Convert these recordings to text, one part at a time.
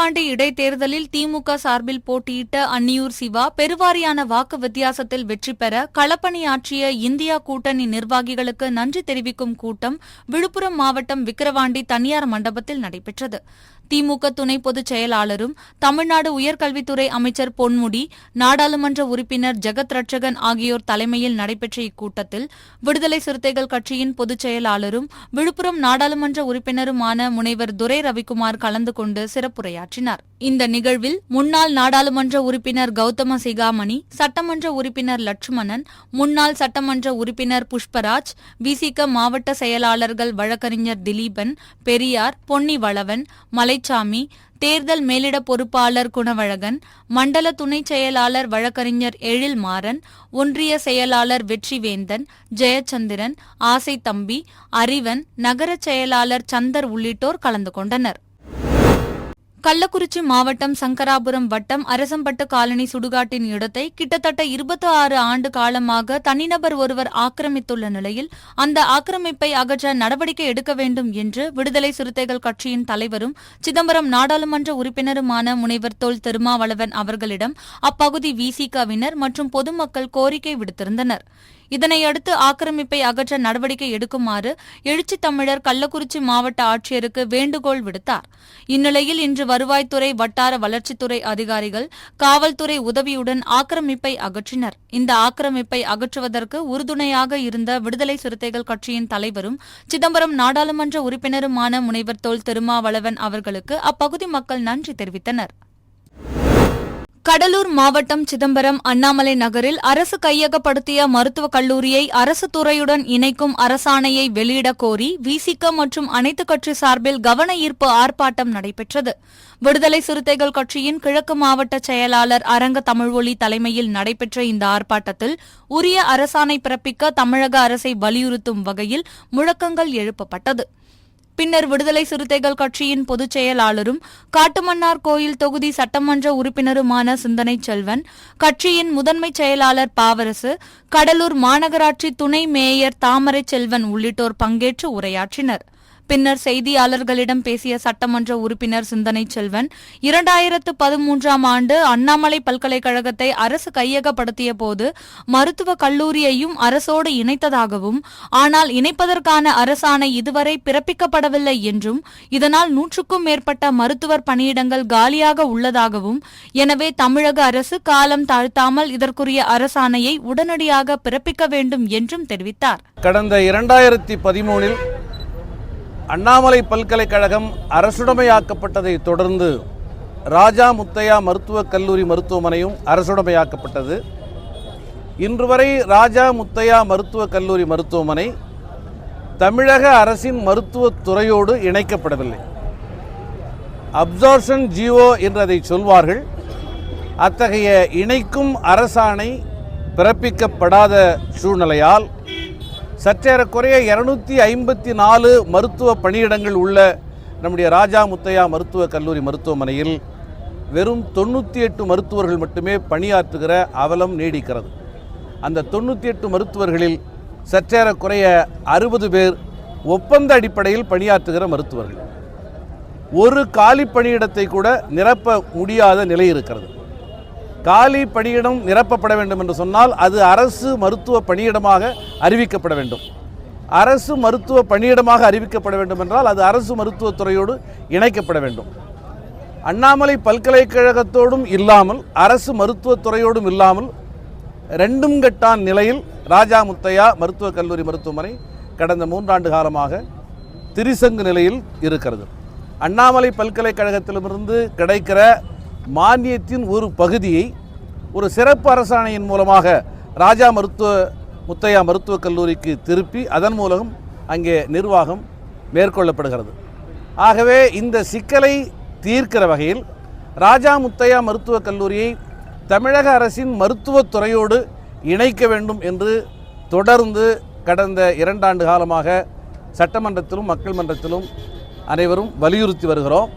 விக்கிரவாண்டி இடைத்தேர்தலில் திமுக சார்பில் போட்டியிட்ட அன்னியூர் சிவா பெருவாரியான வாக்கு வித்தியாசத்தில் வெற்றி பெற களப்பணியாற்றிய இந்தியா கூட்டணி நிர்வாகிகளுக்கு நன்றி தெரிவிக்கும் கூட்டம் விழுப்புரம் மாவட்டம் விக்கிரவாண்டி தனியார் மண்டபத்தில் நடைபெற்றது. திமுக துணை பொதுச் செயலாளரும் தமிழ்நாடு உயர்கல்வித்துறை அமைச்சர் பொன்முடி நாடாளுமன்ற உறுப்பினர் ஜெகத் ரட்சகன் ஆகியோர் தலைமையில் நடைபெற்ற இக்கூட்டத்தில் விடுதலை சிறுத்தைகள் கட்சியின் பொதுச் செயலாளரும் விழுப்புரம் நாடாளுமன்ற உறுப்பினருமான முனைவர் துரை ரவிக்குமார் கலந்து கொண்டு சிறப்புரையாற்றினார். இந்த நிகழ்வில் முன்னாள் நாடாளுமன்ற உறுப்பினர் கௌதம சிகாமணி சட்டமன்ற உறுப்பினர் லட்சுமணன் முன்னாள் சட்டமன்ற உறுப்பினர் புஷ்பராஜ் விசிக மாவட்ட செயலாளர்கள் வழக்கறிஞர் திலீபன் பெரியார் பொன்னி வளவன் மலைச்சாமி தேர்தல் மேலிட பொறுப்பாளர் குணவழகன் மண்டல துணைச் செயலாளர் வழக்கறிஞர் எழில் மாறன் ஒன்றிய செயலாளர் வெற்றிவேந்தன் ஜெயச்சந்திரன் ஆசை தம்பி அறிவன் நகரச் செயலாளர் சந்தர் உள்ளிட்டோர் கலந்து கொண்டனர். கள்ளக்குறிச்சி மாவட்டம் சங்கராபுரம் வட்டம் அரசம்பட்டு காலனி சுடுகாட்டின் இடத்தை கிட்டத்தட்ட இருபத்தி ஆறு ஆண்டு காலமாக தனிநபர் ஒருவர் ஆக்கிரமித்துள்ள நிலையில் அந்த ஆக்கிரமிப்பை அகற்ற நடவடிக்கை எடுக்க வேண்டும் என்று விடுதலை சிறுத்தைகள் கட்சியின் தலைவரும் சிதம்பரம் நாடாளுமன்ற உறுப்பினருமான முனைவர் தொல் திருமாவளவன் அவர்களிடம் அப்பகுதி விசிகவினர் மற்றும் பொதுமக்கள் கோரிக்கை விடுத்திருந்தனர். இதனையடுத்து ஆக்கிரமிப்பை அகற்ற நடவடிக்கை எடுக்குமாறு எழுச்சி தமிழர் கள்ளக்குறிச்சி மாவட்ட ஆட்சியருக்கு வேண்டுகோள் விடுத்தார். இந்நிலையில் இன்று வருவாய்த்துறை வட்டார வளர்ச்சித்துறை அதிகாரிகள் காவல்துறை உதவியுடன் ஆக்கிரமிப்பை அகற்றினர். இந்த ஆக்கிரமிப்பை அகற்றுவதற்கு உறுதுணையாக இருந்த விடுதலை சிறுத்தைகள் கட்சியின் தலைவரும் சிதம்பரம் நாடாளுமன்ற உறுப்பினருமான முனைவர் தோல் திருமாவளவன் அவர்களுக்கு அப்பகுதி மக்கள் நன்றி தெரிவித்தனர். கடலூர் மாவட்டம் சிதம்பரம் அண்ணாமலை நகரில் அரசு கையகப்படுத்திய மருத்துவக் கல்லூரியை அரசு துறையுடன் இணைக்கும் அரசாணையை வெளியிடக் கோரி விசிக மற்றும் அனைத்துக் கட்சி சார்பில் கவன ஈர்ப்பு ஆர்ப்பாட்டம் நடைபெற்றது. விடுதலை சிறுத்தைகள் கட்சியின் கிழக்கு மாவட்ட செயலாளர் அரங்க தமிழ்வொலி தலைமையில் நடைபெற்ற இந்த ஆர்ப்பாட்டத்தில் உரிய அரசாணை பிறப்பிக்க தமிழக அரசை வலியுறுத்தும் வகையில் முழக்கங்கள் எழுப்பப்பட்டது. பின்னர் விடுதலை சிறுத்தைகள் கட்சியின் பொதுச் செயலாளரும் காட்டுமன்னார் கோயில் தொகுதி சட்டமன்ற உறுப்பினருமான சிந்தனை செல்வன் கட்சியின் முதன்மைச் செயலாளர் பாவரசு கடலூர் மாநகராட்சி துணை மேயர் தாமரை செல்வன் உள்ளிட்டோர் பங்கேற்று உரையாற்றினர். பின்னர் செய்தியாளர்களிடம் பேசிய சட்டமன்ற உறுப்பினர் சிந்தனை செல்வன் இரண்டாயிரத்து பதிமூன்றாம் ஆண்டு அண்ணாமலை பல்கலைக்கழகத்தை அரசு கையகப்படுத்திய போது மருத்துவக் கல்லூரியையும் அரசோடு இணைத்ததாகவும் ஆனால் இணைப்பதற்கான அரசாணை இதுவரை பிறப்பிக்கப்படவில்லை என்றும் இதனால் நூற்றுக்கும் மேற்பட்ட மருத்துவர் பணியிடங்கள் காலியாக உள்ளதாகவும் எனவே தமிழக அரசு காலம் தாழ்த்தாமல் இதற்குரிய அரசாணையை உடனடியாக பிறப்பிக்க வேண்டும் என்றும் தெரிவித்தார். கடந்த இரண்டாயிரத்தி பதிமூனில் அண்ணாமலை பல்கலைக்கழகம் அரசுடைமையாக்கப்பட்டதை தொடர்ந்து ராஜா முத்தையா மருத்துவக் கல்லூரி மருத்துவமனையும் அரசுடைமையாக்கப்பட்டது. இன்று வரை ராஜா முத்தையா மருத்துவக் கல்லூரி மருத்துவமனை தமிழக அரசின் மருத்துவத்துறையோடு இணைக்கப்படவில்லை. அப்சார்ஷன் ஜியோ என்று அதை சொல்வார்கள் அத்தகைய இணைக்கும் அரசாணை பிறப்பிக்கப்படாத சூழ்நிலையால் சற்றேறக்குறைய இருநூத்தி ஐம்பத்தி நாலு மருத்துவ பணியிடங்கள் உள்ள நம்முடைய ராஜா முத்தையா மருத்துவக் கல்லூரி மருத்துவமனையில் வெறும் தொண்ணூற்றி எட்டு மருத்துவர்கள் மட்டுமே பணியாற்றுகிற அவலம் நீடிக்கிறது. அந்த தொண்ணூற்றி எட்டு மருத்துவர்களில் சற்றேறக்குறைய அறுபது பேர் ஒப்பந்த அடிப்படையில் பணியாற்றுகிற மருத்துவர்கள். ஒரு காலி பணியிடத்தை கூட நிரப்ப முடியாத நிலை இருக்கிறது. காலி பணியிடம் நிரப்பப்பட வேண்டும் என்று சொன்னால் அது அரசு மருத்துவ பணியிடமாக அறிவிக்கப்பட வேண்டும். அரசு மருத்துவ பணியிடமாக அறிவிக்கப்பட வேண்டும் என்றால் அது அரசு மருத்துவத்துறையோடு இணைக்கப்பட வேண்டும். அண்ணாமலை பல்கலைக்கழகத்தோடும் இல்லாமல் அரசு மருத்துவத்துறையோடும் இல்லாமல் ரெண்டும் கட்டான் நிலையில் ராஜா முத்தையா மருத்துவக் கல்லூரி மருத்துவமனை கடந்த மூன்றாண்டு காலமாக திரிசங்கு நிலையில் இருக்கிறது. அண்ணாமலை பல்கலைக்கழகத்திலிருந்து கிடைக்கிற மானியத்தின் ஒரு பகுதியை ஒரு சிறப்பு அரசாணையின் மூலமாக ராஜா மருத்துவ முத்தையா மருத்துவக் கல்லூரிக்கு திருப்பி அதன் மூலம் அங்கே நிர்வாகம் மேற்கொள்ளப்படுகிறது. ஆகவே இந்த சிக்கலை தீர்க்கிற வகையில் ராஜா முத்தையா மருத்துவக் கல்லூரியை தமிழக அரசின் மருத்துவத் துறையோடு இணைக்க வேண்டும் என்று தொடர்ந்து கடந்த இரண்டாண்டு காலமாக சட்டமன்றத்திலும் மக்கள் மன்றத்திலும் அனைவரும் வலியுறுத்தி வருகிறோம்.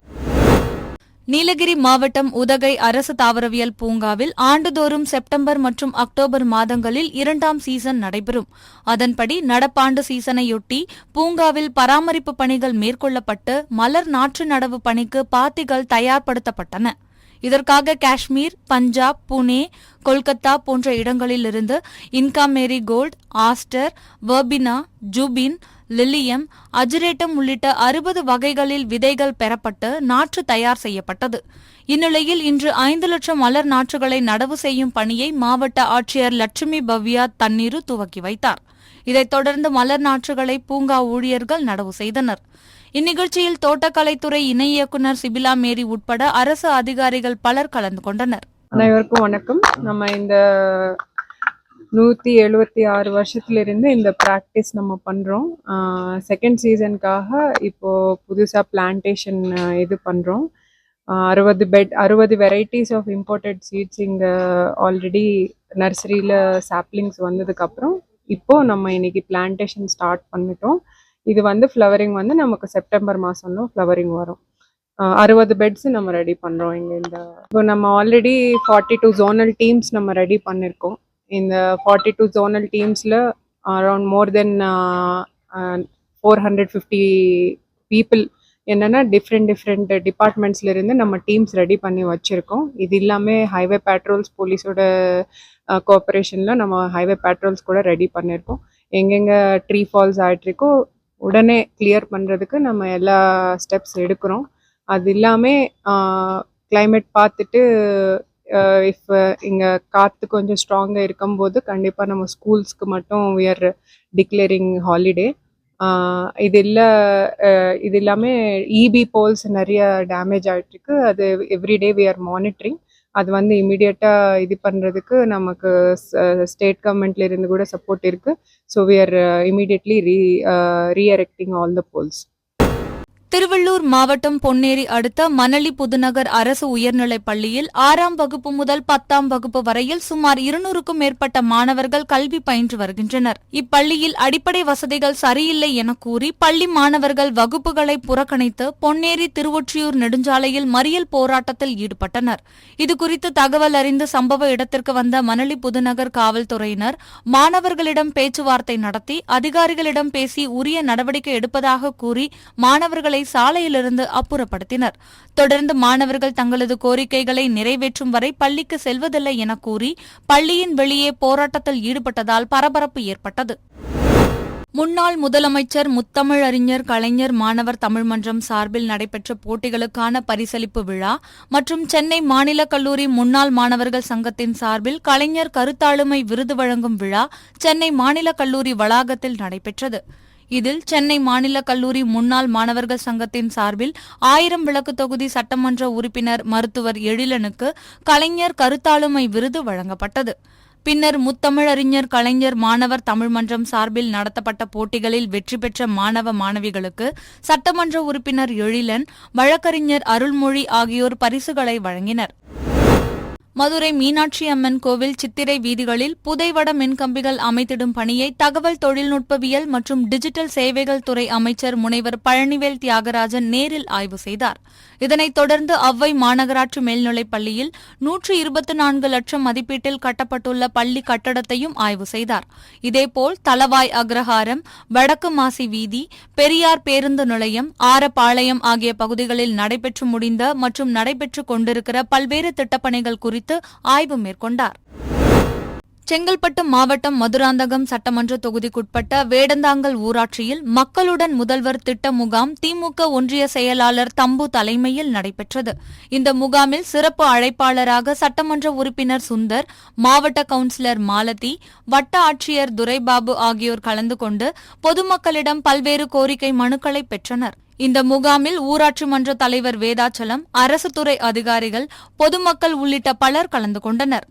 நீலகிரி மாவட்டம் உதகை அரசு தாவரவியல் பூங்காவில் ஆண்டுதோறும் செப்டம்பர் மற்றும் அக்டோபர் மாதங்களில் இரண்டாம் சீசன் நடைபெறும். அதன்படி நடப்பாண்டு சீசனையொட்டி பூங்காவில் பராமரிப்பு பணிகள் மேற்கொள்ளப்பட்டு மலர் நாற்று நடவு பணிக்கு பாத்திகள் தயார்படுத்தப்பட்டன. இதற்காக காஷ்மீர் பஞ்சாப் புனே கொல்கத்தா போன்ற இடங்களிலிருந்து Inca marigold aster verbena ஜூபின் லில்லியம் அஜிரேட்டம் உள்ளிட்ட அறுபது வகைகளில் விதைகள் பெறப்பட்டு நாற்று தயார் செய்யப்பட்டது. இந்நிலையில் இன்று ஐந்து லட்சம் மலர் நாற்றுகளை நடவு செய்யும் பணியை மாவட்ட ஆட்சியர் லட்சுமி பவ்யா தண்ணீரு துவக்கி வைத்தார். இதைத் தொடர்ந்து மலர் நாற்றுகளை பூங்கா ஊழியர்கள் நடவு செய்தனர். இந்நிகழ்ச்சியில் தோட்டக்கலைத்துறை இணை இயக்குநர் சிபிலா மேரி உட்பட அரசு அதிகாரிகள் பலர் கலந்து கொண்டனர். அனைவருக்கும் வணக்கம். நம்ம இந்த நூற்றி எழுபத்தி ஆறு வருஷத்துலேருந்து இந்த ப்ராக்டிஸ் நம்ம பண்ணுறோம் செகண்ட் சீசனுக்காக இப்போது புதுசாக பிளான்டேஷன் இது பண்ணுறோம் அறுபது பெட் அறுபது வெரைட்டிஸ் ஆஃப் இம்போர்ட்டட் சீட்ஸ் இங்கே ஆல்ரெடி நர்சரியில் சாப்ளிங்ஸ் வந்ததுக்கப்புறம் இப்போது நம்ம இன்னைக்கு பிளான்டேஷன் ஸ்டார்ட் பண்ணிட்டோம். இது வந்து ஃப்ளவரிங் வந்து நமக்கு செப்டம்பர் மாதம்லாம் ஃப்ளவரிங் வரும். அறுபது பெட்ஸ் நம்ம ரெடி பண்ணுறோம் இங்கே இந்த இப்போ நம்ம already forty two zonal teams நம்ம ரெடி பண்ணியிருக்கோம் இந்த forty two zonal டீம்ஸில் around more than four hundred fifty people என்னென்னா டிஃப்ரெண்ட் டிஃப்ரெண்ட் டிபார்ட்மெண்ட்ஸ்ல இருந்து நம்ம டீம்ஸ் ரெடி பண்ணி வச்சுருக்கோம். இது இல்லாமல் ஹைவே பேட்ரோல்ஸ் போலீஸோட uh, கோஆப்ரேஷனில் நம்ம ஹைவே பேட்ரோல்ஸ் கூட ரெடி பண்ணியிருக்கோம் எங்கெங்கே ட்ரீ ஃபால்ஸ் ஆகிட்ருக்கோ உடனே கிளியர் பண்ணுறதுக்கு நம்ம எல்லா ஸ்டெப்ஸ் எடுக்கிறோம். அது இல்லாமல் கிளைமேட் uh, பார்த்துட்டு இஃப் இங்கே காற்று கொஞ்சம் ஸ்ட்ராங்காக இருக்கும்போது கண்டிப்பாக நம்ம ஸ்கூல்ஸ்க்கு மட்டும் வி ஆர் டிக்ளேரிங் ஹாலிடே இது இல்லை இது எல்லாமே இபி போல்ஸ் நிறைய டேமேஜ் ஆகிட்டுருக்கு அது எவ்ரிடே வி ஆர் மானிட்டரிங் அது வந்து இமீடியட்டாக இது பண்ணுறதுக்கு நமக்கு ஸ்டேட் கவர்மெண்ட்ல இருந்து கூட சப்போர்ட் இருக்குது so we are immediately re re-erecting all the poles Thiruvallur மாவட்டம் பொன்னேரி அடுத்த மணலி புதுநகர் அரசு உயர்நிலைப் பள்ளியில் ஆறாம் வகுப்பு முதல் பத்தாம் வகுப்பு வரையில் சுமார் இருநூறுக்கும் மேற்பட்ட மாணவர்கள் கல்வி பயின்று வருகின்றனர். இப்பள்ளியில் அடிப்படை வசதிகள் சரியில்லை என கூறி பள்ளி மாணவர்கள் வகுப்புகளை புறக்கணித்து பொன்னேரி திருவொற்றியூர் நெடுஞ்சாலையில் மறியல் போராட்டத்தில் ஈடுபட்டனர். இதுகுறித்து தகவல் அறிந்து சம்பவ இடத்திற்கு வந்த மணலி புதுநகர் காவல்துறையினர் மாணவர்களிடம் பேச்சுவார்த்தை நடத்தி அதிகாரிகளிடம் பேசி உரிய நடவடிக்கை எடுப்பதாக கூறி மாணவர்களை சாலையிலிருந்து அப்புறப்படுத்தினர். தொடர்ந்து மாணவர்கள் தங்களது கோரிக்கைகளை நிறைவேற்றும் வரை பள்ளிக்கு செல்வதில்லை என கூறி பள்ளியின் வெளியே போராட்டத்தில் ஈடுபட்டதால் பரபரப்பு ஏற்பட்டது. முன்னாள் முதலமைச்சர் முத்தமிழறிஞர் கலைஞர் மாணவர் தமிழ் மன்றம் சார்பில் நடைபெற்ற போட்டிகளுக்கான பரிசளிப்பு விழா மற்றும் சென்னை மாநில கல்லூரி முன்னாள் மாணவர்கள் சங்கத்தின் சார்பில் கலைஞர் கருத்தாளுமை விருது வழங்கும் விழா சென்னை மாநில கல்லூரி வளாகத்தில் நடைபெற்றது. இதில் சென்னை மாநில கல்லூரி முன்னாள் மாணவர்கள் சங்கத்தின் சார்பில் ஆயிரம் விளக்கு தொகுதி சட்டமன்ற உறுப்பினர் மருத்துவர் எழிலனுக்கு கலைஞர் கருத்தாளுமை விருது வழங்கப்பட்டது. பின்னர் முத்தமிழறிஞர் கலைஞர் மாணவர் தமிழ் மன்றம் சார்பில் நடத்தப்பட்ட போட்டிகளில் வெற்றி பெற்ற மாணவ மாணவிகளுக்கு சட்டமன்ற உறுப்பினர் எழிலன் வழக்கறிஞர் அருள்மொழி ஆகியோர் பரிசுகளை வழங்கினர். மதுரை மீனாட்சி அம்மன் கோவில் சித்திரை வீதிகளில் புதைவட மின்கம்பிகள் அமைத்திடும் பணியை தகவல் தொழில்நுட்பவியல் மற்றும் டிஜிட்டல் சேவைகள் துறை அமைச்சர் முனைவர் பழனிவேல் தியாகராஜன் நேரில் ஆய்வு செய்தார். இதனைத் தொடர்ந்து அவ்வை மாநகராட்சி மேல்நிலைப் பள்ளியில் நூற்று இருபத்தி நான்கு லட்சம் மதிப்பீட்டில் கட்டப்பட்டுள்ள பள்ளி கட்டடத்தையும் ஆய்வு செய்தார். இதேபோல் தலவாய் அக்ரஹாரம் வடக்கு மாசி வீதி பெரியார் பேருந்து நிலையம் ஆரப்பாளையம் ஆகிய பகுதிகளில் நடைபெற்று முடிந்த மற்றும் நடைபெற்றுக் கொண்டிருக்கிற பல்வேறு திட்டப்பணிகள் குறித்து ஆய்வு மேற்கொண்டார். செங்கல்பட்டு மாவட்டம் மதுராந்தகம் சட்டமன்ற தொகுதிக்குட்பட்ட வேடந்தாங்கல் ஊராட்சியில் மக்களுடன் முதல்வர் திட்ட முகாம் திமுக ஒன்றிய செயலாளர் தம்பு தலைமையில் நடைபெற்றது. இந்த முகாமில் சிறப்பு அழைப்பாளராக சட்டமன்ற உறுப்பினர் சுந்தர் மாவட்ட கவுன்சிலர் மாலதி வட்ட ஆட்சியர் துரைபாபு ஆகியோர் கலந்து கொண்டு பொதுமக்களிடம் பல்வேறு கோரிக்கை மனுக்களை பெற்றனர். இந்த முகாமில் ஊராட்சி மன்ற தலைவர் வேதாச்சலம் அரசு துறை அதிகாரிகள் பொதுமக்கள் உள்ளிட்ட பலர் கலந்து கொண்டனர்.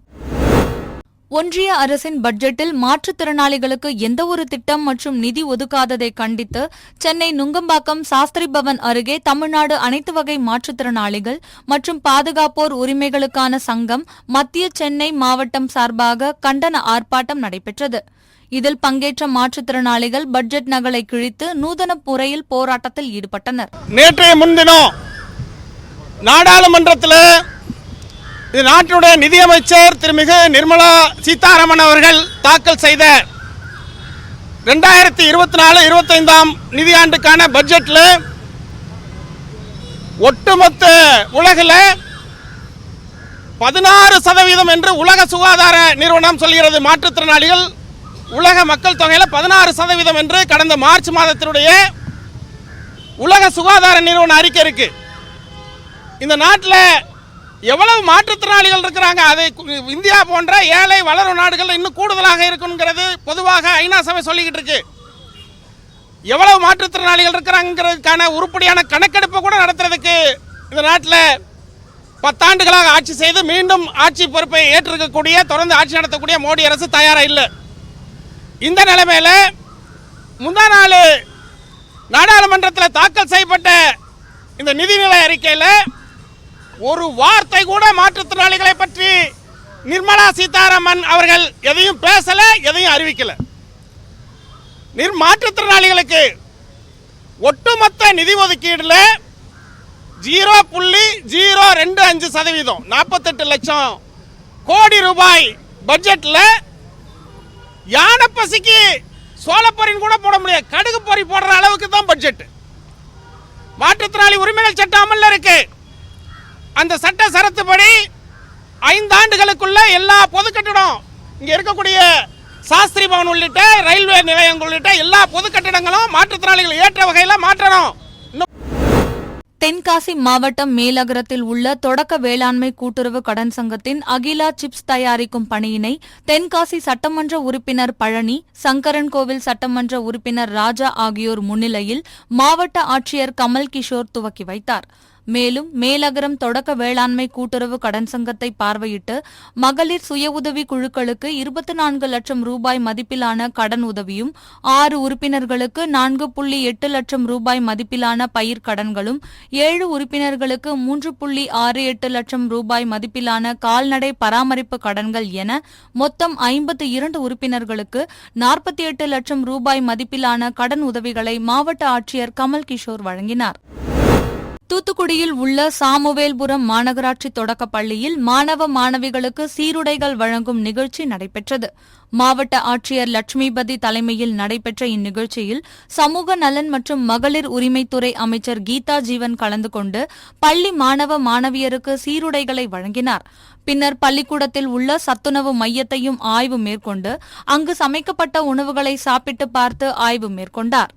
ஒன்றிய அரசின் பட்ஜெட்டில் மாற்றுத்திறனாளிகளுக்கு எந்தவொரு திட்டம் மற்றும் நிதி ஒதுக்காததை கண்டித்து சென்னை நுங்கம்பாக்கம் சாஸ்திரி பவன் அருகே தமிழ்நாடு அனைத்து வகை மாற்றுத்திறனாளிகள் மற்றும் பாதுகாப்போர் உரிமைகளுக்கான சங்கம் மத்திய சென்னை மாவட்டம் சார்பாக கண்டன ஆர்ப்பாட்டம் நடைபெற்றது. இதில் பங்கேற்ற மாற்றுத்திறனாளிகள் பட்ஜெட் நகலை கிழித்து நூதன முறையில் போராட்டத்தில் ஈடுபட்டனர். நேற்றைய முன்தினம் நாடாளுமன்றத்தில் இது நாட்டினுடைய நிதியமைச்சர் திருமிகு நிர்மலா சீதாராமன் அவர்கள் தாக்கல் செய்த ரெண்டாயிரத்தி இருபத்தி நாலு இருபத்தைந்தாம் நிதியாண்டுக்கான பட்ஜெட்டில் ஒட்டுமொத்த உலகில் பதினாறு சதவீதம் என்று உலக சுகாதார நிறுவனம் சொல்கிறது. மாற்றுத்திறனாளிகள் உலக மக்கள் தொகையில் பதினாறு சதவீதம் என்று கடந்த மார்ச் மாதத்தினுடைய உலக சுகாதார நிறுவன அறிக்கை இருக்கு. இந்த நாட்டில் எவ்வளவு மாற்றுத்திறனாளிகள் இருக்கிறாங்க? அதை இந்தியா போன்ற ஏழை வளரும் நாடுகள் இன்னும் கூடுதலாக இருக்குங்கிறது பொதுவாக ஐநா சபை சொல்லிக்கிட்டு இருக்கு. எவ்வளவு மாற்றுத்திறனாளிகள் இருக்கிறாங்கிறதுக்கான உருப்படியான கணக்கெடுப்பு கூட நடத்துறதுக்கு இந்த நாட்டில் பத்தாண்டுகளாக ஆட்சி செய்து மீண்டும் ஆட்சி பொறுப்பை ஏற்றிருக்கக்கூடிய தொடர்ந்து ஆட்சி நடத்தக்கூடிய மோடி அரசு தயாராக இல்லை. இந்த நிலைமையில் முந்தா நாள் நாடாளுமன்றத்தில் தாக்கல் செய்யப்பட்ட இந்த நிதிநிலை அறிக்கையில் ஒரு வார்த்தை கூட மாற்றுத்திறனாளிகளை பற்றி நிர்மலா சீதாராமன் அவர்கள் எதையும் பேசலை எதையும் அறிவிக்கலை. நிர் மாற்றுத்திறனாளிகளுக்கு ஒட்டுமொத்த நிதி ஒதுக்கீடில் ஜீரோ புள்ளி ஜீரோ ரெண்டு அஞ்சு சதவீதம் நாற்பத்தெட்டு லட்சம் கோடி ரூபாய் பட்ஜெட்டில் யானை பசிக்கு சோளப்பொரின்னு கூட போட முடியாது. கடுகு பொறி போடுற அளவுக்கு தான் பட்ஜெட் மாற்றுத்திறனாளி உரிமைகள் சட்டம் அமல்ல இருக்கு. அந்த சட்ட சரத்துப்படி ஐந்து ஆண்டுகளுக்குள்ள எல்லா பொது கட்டிடம் இங்கே இருக்கக்கூடிய சாஸ்திரி பவன் உள்ளிட்ட ரயில்வே நிலையங்கள் உள்ளிட்ட எல்லா பொது கட்டிடங்களும் மாற்றுத்திறனாளிகள் ஏற்ற வகையில் மாற்றணும். தென்காசி மாவட்டம் மேலகரத்தில் உள்ள தொடக்க வேளாண்மை கூட்டுறவு கடன் சங்கத்தின் அகிலா சிப்ஸ் தயாரிக்கும் பணியினை தென்காசி சட்டமன்ற உறுப்பினர் பழனி சங்கரன்கோவில் சட்டமன்ற உறுப்பினர் ராஜா ஆகியோர் முன்னிலையில் மாவட்ட ஆட்சியர் கமல் கிஷோர் துவக்கி வைத்தார். மேலும் மேலகரம் தொடக்க வேளாண்மை கூட்டுறவு கடன் சங்கத்தை பார்வையிட்டு மகளிர் சுய உதவி குழுக்களுக்கு இருபத்தி நான்கு லட்சம் ரூபாய் மதிப்பிலான கடன் உதவியும் ஆறு உறுப்பினர்களுக்கு நான்கு புள்ளி எட்டு லட்சம் ரூபாய் மதிப்பிலான பயிர் கடன்களும் ஏழு உறுப்பினர்களுக்கு மூன்று புள்ளி ஆறு எட்டு லட்சம் ரூபாய் மதிப்பிலான கால்நடை பராமரிப்பு கடன்கள் என மொத்தம் ஐம்பத்தி இரண்டு உறுப்பினர்களுக்கு நாற்பத்தி எட்டு லட்சம் ரூபாய் மதிப்பிலான கடன் உதவிகளை மாவட்ட ஆட்சியர் கமல் கிஷோர் வழங்கினார். தூத்துக்குடியில் உள்ள சாமுவேல்புரம் மாநகராட்சி தொடக்கப் பள்ளியில் மாணவ மாணவிகளுக்கு சீருடைகள் வழங்கும் நிகழ்ச்சி நடைபெற்றது. மாவட்ட ஆட்சியர் லட்சுமிபதி தலைமையில் நடைபெற்ற இந்நிகழ்ச்சியில் சமூக நலன் மற்றும் மகளிர் உரிமைத்துறை அமைச்சர் கீதா ஜீவன் கலந்து கொண்டு பள்ளி மாணவ மாணவியருக்கு சீருடைகளை வழங்கினார். பின்னர் பள்ளிக்கூடத்தில் உள்ள சத்துணவு மையத்தையும் ஆய்வு மேற்கொண்டு அங்கு சமைக்கப்பட்ட உணவுகளை சாப்பிட்டு பார்த்து ஆய்வு மேற்கொண்டார்.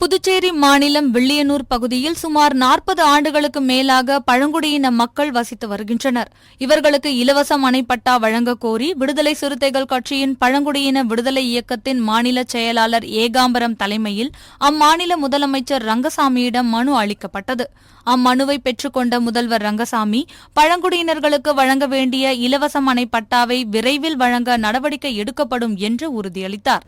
புதுச்சேரி மாநிலம் வில்லியனூர் பகுதியில் சுமார் நாற்பது ஆண்டுகளுக்கு மேலாக பழங்குடியின மக்கள் வசித்து வருகின்றனர். இவர்களுக்கு இலவச மனைப்பட்டா வழங்க கோரி விடுதலை சிறுத்தைகள் கட்சியின் பழங்குடியின விடுதலை இயக்கத்தின் மாநில செயலாளர் ஏகாம்பரம் தலைமையில் அம்மாநில முதலமைச்சர் ரங்கசாமியிடம் மனு அளிக்கப்பட்டது. அம்மனுவை பெற்றுக்கொண்ட முதல்வர் ரங்கசாமி பழங்குடியினர்களுக்கு வழங்க வேண்டிய இலவச மனைப்பட்டாவை விரைவில் வழங்க நடவடிக்கை எடுக்கப்படும் என்று உறுதியளித்தார்.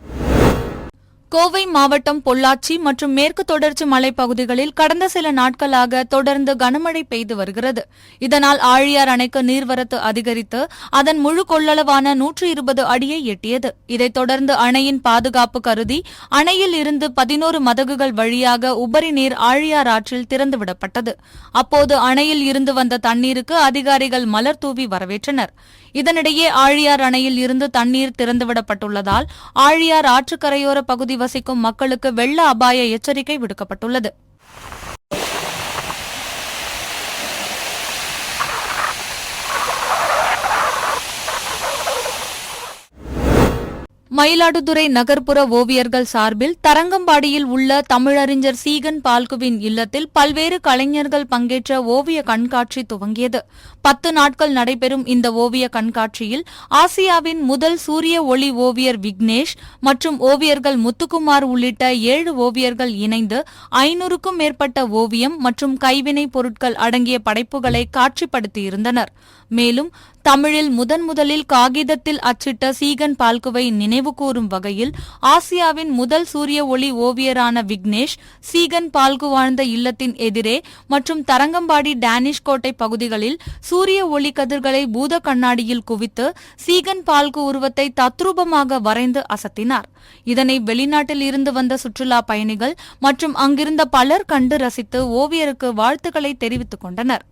கோவை மாவட்டம் பொள்ளாச்சி மற்றும் மேற்கு தொடர்ச்சி மலைப்பகுதிகளில் கடந்த சில நாட்களாக தொடர்ந்து கனமழை பெய்து வருகிறது. இதனால் ஆழியார் அணைக்கு நீர்வரத்து அதிகரித்து அதன் முழு கொள்ளளவான நூற்று இருபது அடியை எட்டியது. இதைத் தொடர்ந்து அணையின் பாதுகாப்பு கருதி அணையில் இருந்து பதினோரு மதகுகள் வழியாக உபரி நீர் ஆழியார் ஆற்றில் திறந்துவிடப்பட்டது. அப்போது அணையில் இருந்து வந்த தண்ணீருக்கு அதிகாரிகள் மலர் தூவி வரவேற்றனர். இதனிடையே ஆழியார் அணையில் இருந்து தண்ணீர் திறந்துவிடப்பட்டுள்ளதால் ஆழியார் ஆற்றுக்கரையோர பகுதி வசிக்கும் மக்களுக்கு வெள்ள அபாய எச்சரிக்கை விடுக்கப்பட்டுள்ளது. மயிலாடுதுறை நகர்ப்புற ஓவியர்கள் சார்பில் தரங்கம்பாடியில் உள்ள தமிழறிஞர் சீகன் பால்குவின் இல்லத்தில் பல்வேறு கலைஞர்கள் பங்கேற்ற ஓவிய கண்காட்சி துவங்கியது. பத்து நாட்கள் நடைபெறும் இந்த ஓவிய கண்காட்சியில் ஆசியாவின் முதல் சூரிய ஒளி ஓவியர் விக்னேஷ் மற்றும் ஓவியர்கள் முத்துக்குமார் உள்ளிட்ட ஏழு ஓவியர்கள் இணைந்து ஐநூறுக்கும் மேற்பட்ட ஓவியம் மற்றும் கைவினைப் பொருட்கள் அடங்கிய படைப்புகளை காட்சிப்படுத்தியிருந்தனர். மேலும் தமிழில் முதன் முதலில் காகிதத்தில் அச்சிட்ட சீகன் பால்குவை நினைவுகூரும் வகையில் ஆசியாவின் முதல் சூரிய ஒளி ஓவியரான விக்னேஷ் சீகன் பால்கு வாழ்ந்த இல்லத்தின் எதிரே மற்றும் தரங்கம்பாடி டேனிஷ் கோட்டை பகுதிகளில் சூரிய ஒளி கதிர்களை பூத கண்ணாடியில் குவித்து சீகன் பால்கு உருவத்தை தத்ரூபமாக வரைந்து அசத்தினார். இதனை வெளிநாட்டில் இருந்து வந்த சுற்றுலா பயணிகள் மற்றும் அங்கிருந்த பலர் கண்டு ரசித்து ஓவியருக்கு வாழ்த்துக்களை தெரிவித்துக் கொண்டனர்.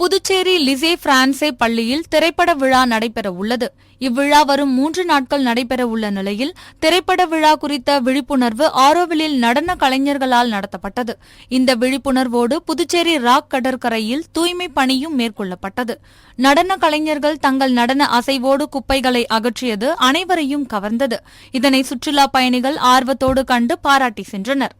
புதுச்சேரி லிசே பிரான்சே பள்ளியில் திரைப்பட விழா நடைபெற உள்ளது இவ்விழா வரும் மூன்று நாட்கள் நடைபெற உள்ள நிலையில் திரைப்பட விழா குறித்த விழிப்புணர்வு ஆரோவிலில் நடன கலைஞர்களால் நடத்தப்பட்டது. இந்த விழிப்புணர்வோடு புதுச்சேரி ராக் கடற்கரையில் தூய்மை பணியும் மேற்கொள்ளப்பட்டது. நடன கலைஞர்கள் தங்கள் நடன அசைவோடு குப்பைகளை அகற்றியது அனைவரையும் கவர்ந்தது. இதனை சுற்றுலா பயணிகள் ஆர்வத்தோடு கண்டு பாராட்டி சென்றனர்.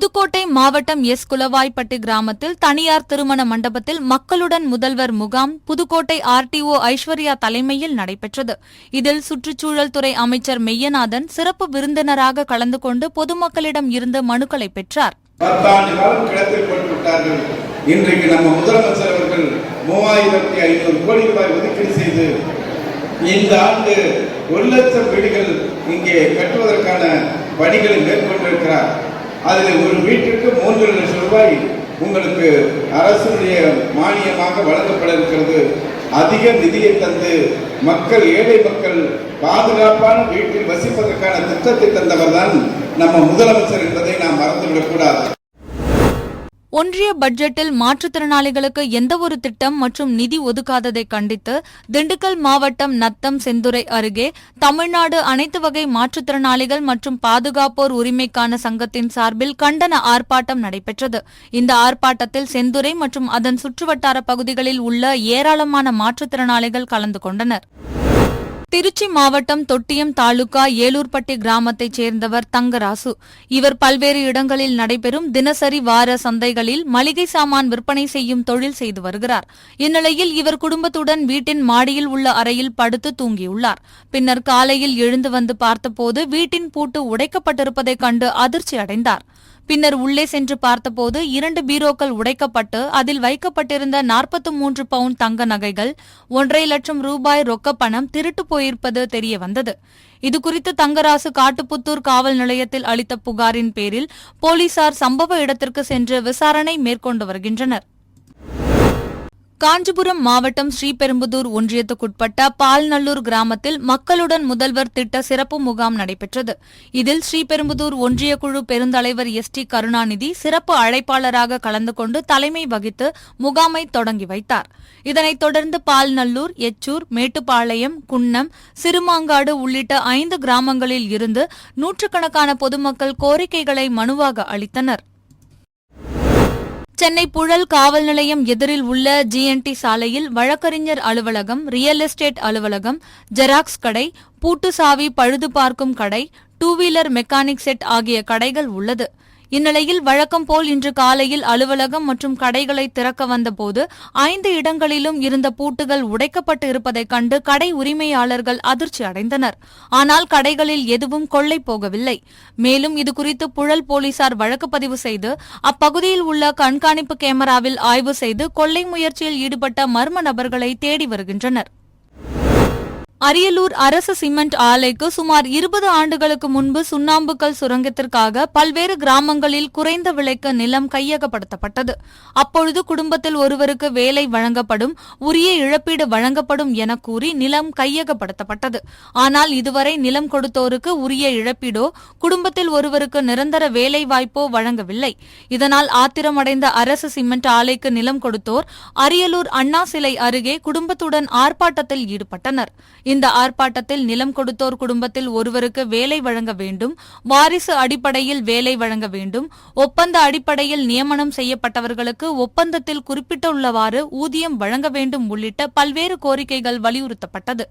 புதுக்கோட்டை மாவட்டம் எஸ். குலவாய்ப்பட்டி கிராமத்தில் தனியார் திருமண மண்டபத்தில் மக்களுடன் முதல்வர் முகாம் புதுக்கோட்டை ஆர்டிஓ ஐஸ்வர்யா தலைமையில் நடைபெற்றது. இதில் சுற்றுச்சூழல் துறை அமைச்சர் மெய்யநாதன் சிறப்பு விருந்தினராக கலந்து கொண்டு பொதுமக்களிடம் இருந்து மனுக்களை பெற்றார். இன்றைக்கு நம்ம முதலமைச்சர் அவர்கள் மூவாயிரத்தி ஐநூறு கோடி ரூபாய் ஒதுக்கீடு செய்து இந்த ஆண்டு ஒரு லட்சம் வீடுகள் இங்கே கட்டுவதற்கான பணிகளை மேற்கொண்டிருக்கிறார். அதில் ஒரு வீட்டிற்கு மூன்று லட்சம் ரூபாய் உங்களுக்கு அரசுடைய மானியமாக வழங்கப்பட இருக்கிறது. அதிக நிதியை தந்து மக்கள் ஏழை மக்கள் பாதுகாப்பான வீட்டில் வசிப்பதற்கான திட்டத்தை தந்தவர் தான் நம்ம முதலமைச்சர் என்பதை நாம் மறந்துவிடக்கூடாது. ஒன்றிய பட்ஜெட்டில் மாற்றுத்திறனாளிகளுக்கு எந்தவொரு திட்டம் மற்றும் நிதி ஒதுக்காததை கண்டித்து திண்டுக்கல் மாவட்டம் நத்தம் செந்துறை அருகே தமிழ்நாடு அனைத்து வகை மாற்றுத்திறனாளிகள் மற்றும் பாதுகாப்போர் உரிமைக்கான சங்கத்தின் சார்பில் கண்டன ஆர்ப்பாட்டம் நடைபெற்றது. இந்த ஆர்ப்பாட்டத்தில் செந்துறை மற்றும் அதன் சுற்றுவட்டார பகுதிகளில் உள்ள ஏராளமான மாற்றுத்திறனாளிகள் கலந்து கொண்டனர். திருச்சி மாவட்டம் தொட்டியம் தாலுகா ஏலூர்பட்டி கிராமத்தைச் சேர்ந்தவர் தங்கராசு. இவர் பல்வேறு இடங்களில் நடைபெறும் தினசரி வார சந்தைகளில் மளிகை சாமான் விற்பனை செய்யும் தொழில் செய்து வருகிறார். இந்நிலையில் இவர் குடும்பத்துடன் வீட்டின் மாடியில் உள்ள அறையில் படுத்து தூங்கியுள்ளார். பின்னர் காலையில் எழுந்து வந்து பார்த்தபோது வீட்டின் பூட்டு உடைக்கப்பட்டிருப்பதைக் கண்டு அதிர்ச்சி அடைந்தார் பின்னர் உள்ளே சென்று பார்த்தபோது இரண்டு பீரோக்கள் உடைக்கப்பட்டு அதில் வைக்கப்பட்டிருந்த நாற்பத்து மூன்று பவுண்ட் தங்க நகைகள் ஒன்றரை லட்சம் ரூபாய் ரொக்க பணம் திருட்டு போயிருப்பது தெரிய வந்தது. இதுகுறித்து தங்கராசு காட்டுப்புத்தூர் காவல் நிலையத்தில் அளித்த புகாரின் பேரில் போலீசார் சம்பவ இடத்திற்கு சென்று விசாரணை மேற்கொண்டு வருகின்றனர். காஞ்சிபுரம் மாவட்டம் ஸ்ரீபெரும்புதூர் ஒன்றியத்துக்குட்பட்ட பால்நல்லூர் கிராமத்தில் மக்களுடன் முதல்வர் திட்ட சிறப்பு முகாம் நடைபெற்றது. இதில் ஸ்ரீபெரும்புதூர் ஒன்றிய குழு பெருந்தலைவர் எஸ் டி கருணாநிதி சிறப்பு அழைப்பாளராக கலந்து கொண்டு தலைமை வகித்து முகாமை தொடங்கி வைத்தார். இதனைத் தொடர்ந்து பால்நல்லூர் எச்சூர் மேட்டுப்பாளையம் குன்னம் சிறுமாங்காடு உள்ளிட்ட ஐந்து கிராமங்களில் இருந்து நூற்றுக்கணக்கான பொதுமக்கள் கோரிக்கைகளை மனுவாக அளித்தனர். சென்னை புழல் காவல் நிலையம் எதிரில் உள்ள ஜிஎன்டி சாலையில் வழக்கறிஞர் அலுவலகம் ரியல் எஸ்டேட் அலுவலகம் ஜெராக்ஸ் கடை பூட்டு சாவி பழுது பார்க்கும் கடை டூ வீலர் மெக்கானிக் செட் ஆகிய கடைகள் உள்ளது. இந்நிலையில் வழக்கம் போல் இன்று காலையில் அலுவலகம் மற்றும் கடைகளை திறக்க வந்தபோது ஐந்து இடங்களிலும் இருந்த பூட்டுகள் உடைக்கப்பட்டு இருப்பதைக் கண்டு கடை உரிமையாளர்கள் அதிர்ச்சி அடைந்தனர். ஆனால் கடைகளில் எதுவும் கொள்ளை போகவில்லை. மேலும் இதுகுறித்து புழல் போலீசார் வழக்கு பதிவு செய்து அப்பகுதியில் உள்ள கண்காணிப்பு கேமராவில் ஆய்வு செய்து கொள்ளை முயற்சியில் ஈடுபட்ட மர்ம நபர்களை தேடி வருகின்றனர். அரியலூர் அரசு சிமெண்ட் ஆலைக்கு சுமார் இருபது ஆண்டுகளுக்கு முன்பு சுண்ணாம்புக்கல் சுரங்கத்திற்காக பல்வேறு கிராமங்களில் குறைந்த விலைக்கு நிலம் கையகப்படுத்தப்பட்டது. அப்பொழுது குடும்பத்தில் ஒருவருக்கு வேலை வழங்கப்படும் உரிய இழப்பீடு வழங்கப்படும் என கூறி நிலம் கையகப்படுத்தப்பட்டது. ஆனால் இதுவரை நிலம் கொடுத்தோருக்கு உரிய இழப்பீடோ குடும்பத்தில் ஒருவருக்கு நிரந்தர வேலை வாய்ப்போ வழங்கவில்லை. இதனால் ஆத்திரமடைந்த அரசு சிமெண்ட் ஆலைக்கு நிலம் கொடுத்தோர் அரியலூர் அண்ணா சிலை அருகே குடும்பத்துடன் ஆர்ப்பாட்டத்தில் ஈடுபட்டனர். இந்த ஆர்ப்பாட்டத்தில் நிலம் கொடுத்தோர் குடும்பத்தில் ஒருவருக்கு வேலை வழங்க வேண்டும் வாரிசு அடிப்படையில் வேலை வழங்க வேண்டும் ஒப்பந்த அடிப்படையில் நியமனம் செய்யப்பட்டவர்களுக்கு ஒப்பந்தத்தில் குறிப்பிட்டுள்ளவாறு ஊதியம் வழங்க வேண்டும் உள்ளிட்ட பல்வேறு கோரிக்கைகள் வலியுறுத்தப்பட்டது.